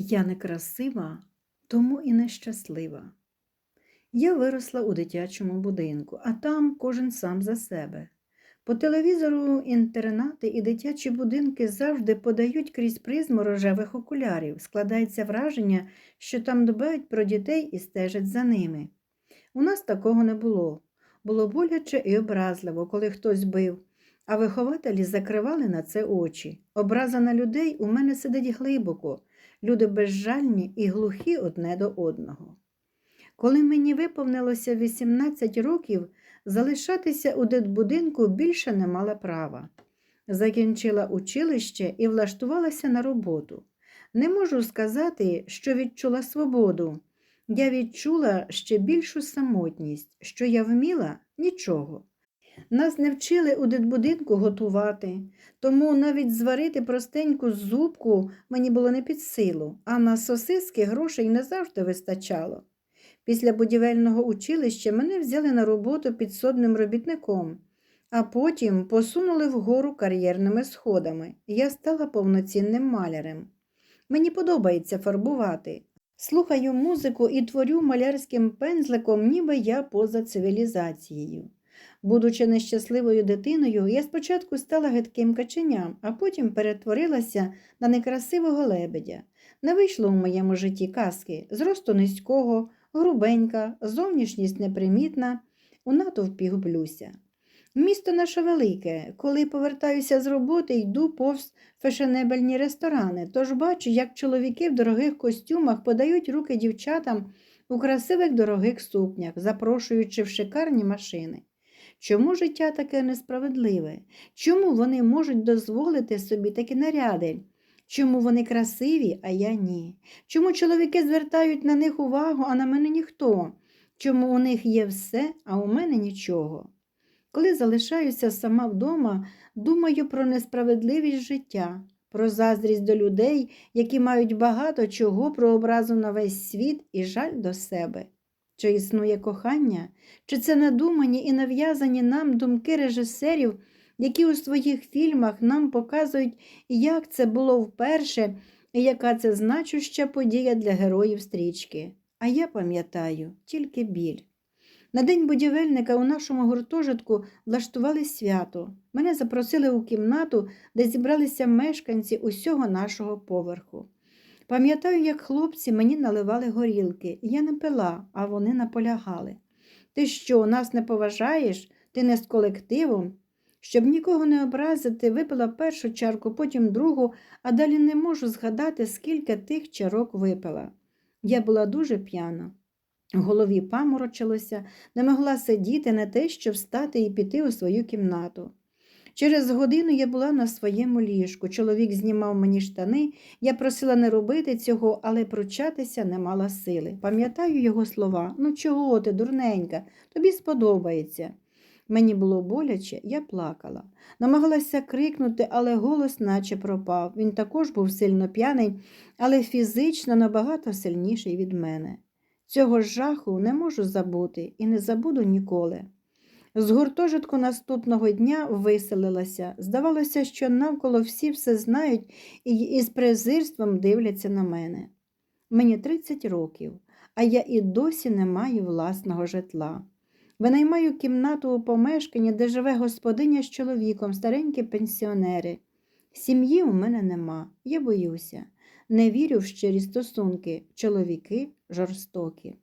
Я некрасива, тому і нещаслива. Я виросла у дитячому будинку, а там кожен сам за себе. По телевізору інтернати і дитячі будинки завжди подають крізь призму рожевих окулярів. Складається враження, що там дбають про дітей і стежать за ними. У нас такого не було. Було боляче і образливо, коли хтось бив, а вихователі закривали на це очі. Образа на людей у мене сидить глибоко, люди безжальні і глухі одне до одного. Коли мені виповнилося 18 років, залишатися у дитбудинку більше не мала права. Закінчила училище і влаштувалася на роботу. Не можу сказати, що відчула свободу. Я відчула ще більшу самотність, що я вміла нічого. Нас не вчили у дитбудинку готувати, тому навіть зварити простеньку зубку мені було не під силу, а на сосиски грошей не завжди вистачало. Після будівельного училища мене взяли на роботу підсобним робітником, а потім посунули вгору кар'єрними сходами. Я стала повноцінним малярем. Мені подобається фарбувати. Слухаю музику і творю малярським пензликом, ніби я поза цивілізацією. Будучи нещасливою дитиною, я спочатку стала гидким каченям, а потім перетворилася на некрасивого лебедя. Не вийшло в моєму житті казки зросту низького, грубенька, зовнішність непримітна, у натовпі гублюся. Місто наше велике, коли повертаюся з роботи, йду повз фешенебельні ресторани, тож бачу, як чоловіки в дорогих костюмах подають руки дівчатам у красивих дорогих сукнях, запрошуючи в шикарні машини. Чому життя таке несправедливе? Чому вони можуть дозволити собі такі наряди? Чому вони красиві, а я ні? Чому чоловіки звертають на них увагу, а на мене ніхто? Чому у них є все, а у мене нічого? Коли залишаюся сама вдома, думаю про несправедливість життя, про заздрість до людей, які мають багато чого про образу на весь світ і жаль до себе. Чи існує кохання, чи це надумані і нав'язані нам думки режисерів, які у своїх фільмах нам показують, як це було вперше і яка це значуща подія для героїв стрічки. А я пам'ятаю тільки біль. На день будівельника у нашому гуртожитку влаштували свято. Мене запросили у кімнату, де зібралися мешканці усього нашого поверху. Пам'ятаю, як хлопці мені наливали горілки. Я не пила, а вони наполягали. Ти що, нас не поважаєш? Ти не з колективом? Щоб нікого не образити, випила першу чарку, потім другу, а далі не можу згадати, скільки тих чарок випила. Я була дуже п'яна. В голові паморочилося, не могла сидіти на те, щоб встати і піти у свою кімнату. Через годину я була на своєму ліжку. Чоловік знімав мені штани, я просила не робити цього, але пручатися не мала сили. Пам'ятаю його слова ну чого ти, дурненька, тобі сподобається. Мені було боляче, я плакала. Намагалася крикнути, але голос наче пропав. Він також був сильно п'яний, але фізично набагато сильніший від мене. Цього жаху не можу забути і не забуду ніколи. З гуртожитку наступного дня виселилася. Здавалося, що навколо всі все знають і із презирством дивляться на мене. Мені 30 років, а я і досі не маю власного житла. Винаймаю кімнату у помешканні, де живе господиня з чоловіком, старенькі пенсіонери. Сім'ї у мене нема, я боюся. Не вірю в щирі стосунки, чоловіки жорстокі.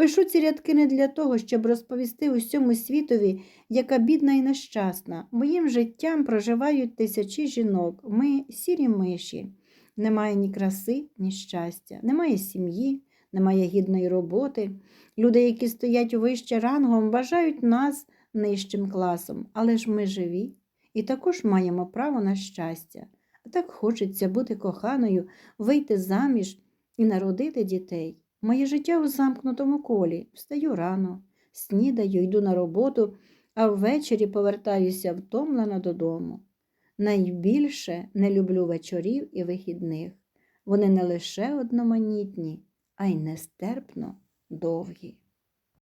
Пишу ці рядки не для того, щоб розповісти усьому світові, яка бідна і нещасна. Моїм життям проживають тисячі жінок, ми сірі миші. Немає ні краси, ні щастя, немає сім'ї, немає гідної роботи. Люди, які стоять вище рангом, бажають нас нижчим класом, але ж ми живі і також маємо право на щастя. А так хочеться бути коханою, вийти заміж і народити дітей. Моє життя у замкнутому колі, встаю рано, снідаю, йду на роботу, а ввечері повертаюся втомлена додому. Найбільше не люблю вечорів і вихідних. Вони не лише одноманітні, а й нестерпно довгі.